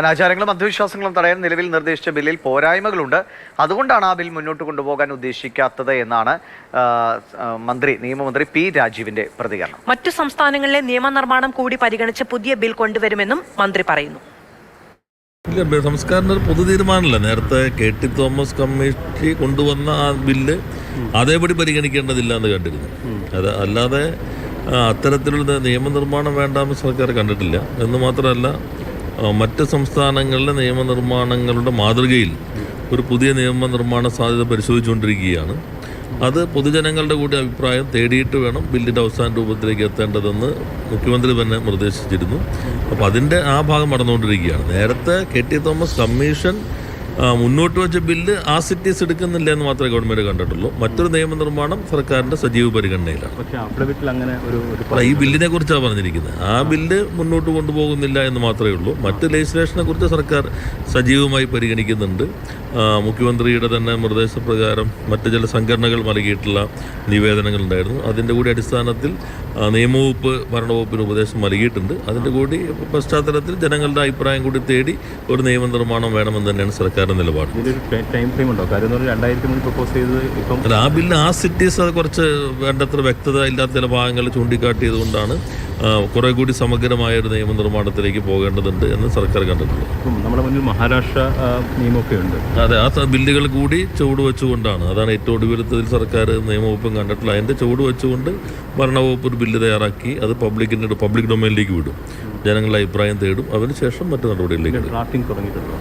അനാചാരങ്ങളും അന്ധവിശ്വാസങ്ങളും തടയാൻ നിലവിൽ നിർദ്ദേശിച്ച ബില്ലിൽ പോരായ്മകളുണ്ട്. അതുകൊണ്ടാണ് ആ ബിൽ മുന്നോട്ട് കൊണ്ടുപോകാൻ ഉദ്ദേശിക്കാത്തത് എന്നാണ് മന്ത്രി നിയമമന്ത്രി പി രാജീവിന്റെ പ്രതികരണം. മറ്റു സംസ്ഥാനങ്ങളിലെ നിയമനിർമ്മാണം കൂടി പരിഗണിച്ച് പുതിയ ബിൽ കൊണ്ടുവരുമെന്നും മന്ത്രി പറയുന്നു. ഇല്ല സംസ്കാരം ഒരു പൊതു തീരുമാനമല്ല. നേരത്തെ കെ ടി തോമസ് കമ്മിറ്റി കൊണ്ടുവന്ന ആ ബില്ല് അതേപടി പരിഗണിക്കേണ്ടതില്ല എന്ന് കണ്ടിരുന്നു. അത് അല്ലാതെ അത്തരത്തിലുള്ള നിയമനിർമ്മാണം വേണ്ടാമെന്ന് സർക്കാർ കണ്ടിട്ടില്ല. എന്ന് മാത്രമല്ല മറ്റ് സംസ്ഥാനങ്ങളിലെ നിയമനിർമ്മാണങ്ങളുടെ മാതൃകയിൽ ഒരു പുതിയ നിയമനിർമ്മാണ സാധ്യത പരിശോധിച്ചുകൊണ്ടിരിക്കുകയാണ്. അത് പൊതുജനങ്ങളുടെ കൂടി അഭിപ്രായം തേടിയിട്ട് വേണം ബില്ലിന്റെ അവസാന രൂപത്തിലേക്ക് എത്തേണ്ടതെന്ന് മുഖ്യമന്ത്രി തന്നെ നിർദ്ദേശിച്ചിരുന്നു. അപ്പോൾ അതിന്റെ ആ ഭാഗം നടന്നുകൊണ്ടിരിക്കുകയാണ്. നേരത്തെ കെ ടി തോമസ് കമ്മീഷൻ മുന്നോട്ട് വെച്ച ബില്ല് ആ സിറ്റീസ് എടുക്കുന്നില്ല എന്ന് മാത്രമേ ഗവൺമെന്റ് കണ്ടിട്ടുള്ളൂ. മറ്റൊരു നിയമനിർമ്മാണം സർക്കാരിന്റെ സജീവ പരിഗണനയിലാണ്. ഈ ബില്ലിനെ കുറിച്ചാണ് പറഞ്ഞിരിക്കുന്നത്. ആ ബില്ല് മുന്നോട്ട് കൊണ്ടുപോകുന്നില്ല എന്ന് മാത്രമേ ഉള്ളൂ. മറ്റ് ലെജിസ്ലേഷനെ കുറിച്ച് സർക്കാർ സജീവമായി പരിഗണിക്കുന്നുണ്ട്. മുഖ്യമന്ത്രിയുടെ തന്നെ നിർദ്ദേശപ്രകാരം മറ്റ് ചില സംഘടനകൾ നൽകിയിട്ടുള്ള നിവേദനങ്ങളുണ്ടായിരുന്നു അതിന്റെ കൂടി അടിസ്ഥാനത്തിൽ നിയമവകുപ്പ് ഭരണവകുപ്പിന് ഉപദേശം നൽകിയിട്ടുണ്ട്. അതിന്റെ കൂടി പശ്ചാത്തലത്തിൽ ജനങ്ങളുടെ അഭിപ്രായം കൂടി തേടി ഒരു നിയമനിർമ്മാണം വേണമെന്ന് തന്നെയാണ് സർക്കാരിന്റെ നിലപാട്? ടൈം ഫ്രെയിം ഉണ്ടോ? കാര്യം രണ്ടായിരത്തി പ്രപ്പോസ് ചെയ്തത് ഇപ്പം അല്ല ആ ബില്ല് ആ സിറ്റീസ് അത് കുറച്ച് വേണ്ടത്ര വ്യക്തത ഇല്ലാത്ത ചില ഭാഗങ്ങൾ ചൂണ്ടിക്കാട്ടിയതുകൊണ്ടാണ് കുറെ കൂടി സമഗ്രമായ ഒരു നിയമനിർമ്മാണത്തിലേക്ക് പോകേണ്ടതുണ്ട് എന്ന് സർക്കാർ കണ്ടിട്ടുള്ളത് നമ്മുടെ മുന്നിൽ മഹാരാഷ്ട്ര നിയമമൊക്കെ ഉണ്ട്. അതെ ആ ബില്ലുകൾ കൂടി ചുവട് വെച്ചുകൊണ്ടാണ്. അതാണ് ഏറ്റവും ഒടുവിലത്തതിൽ സർക്കാർ നിയമവകുപ്പും കണ്ടിട്ടുള്ളത്. അതിന്റെ ചുവട് വെച്ചുകൊണ്ട് ഭരണവകുപ്പ് ഒരു ബില്ല് തയ്യാറാക്കി അത് പബ്ലിക്കിന്റെ പബ്ലിക് ഡൊമൈനിലേക്ക് വിടും. ജനങ്ങളുടെ അഭിപ്രായം തേടും. അതിനുശേഷം മറ്റു നടപടികളിലേക്ക് ഡ്രാഫ്റ്റിംഗ് തുടങ്ങിയിട്ടുണ്ടോ?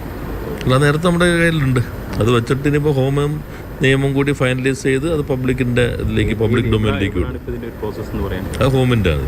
അല്ല നേരത്തെ നമ്മുടെ കയ്യിലുണ്ട്. അത് വെച്ചിട്ട് ഇനിയിപ്പോൾ ഹോമം നിയമം കൂടി ഫൈനലൈസ് ചെയ്ത് അത് പബ്ലിക്കിന്റെ ഇതിലേക്ക് പബ്ലിക് ഡൊമൈനിലേക്ക് വിടും. അത് ഹോമിന്റെ ആണ്.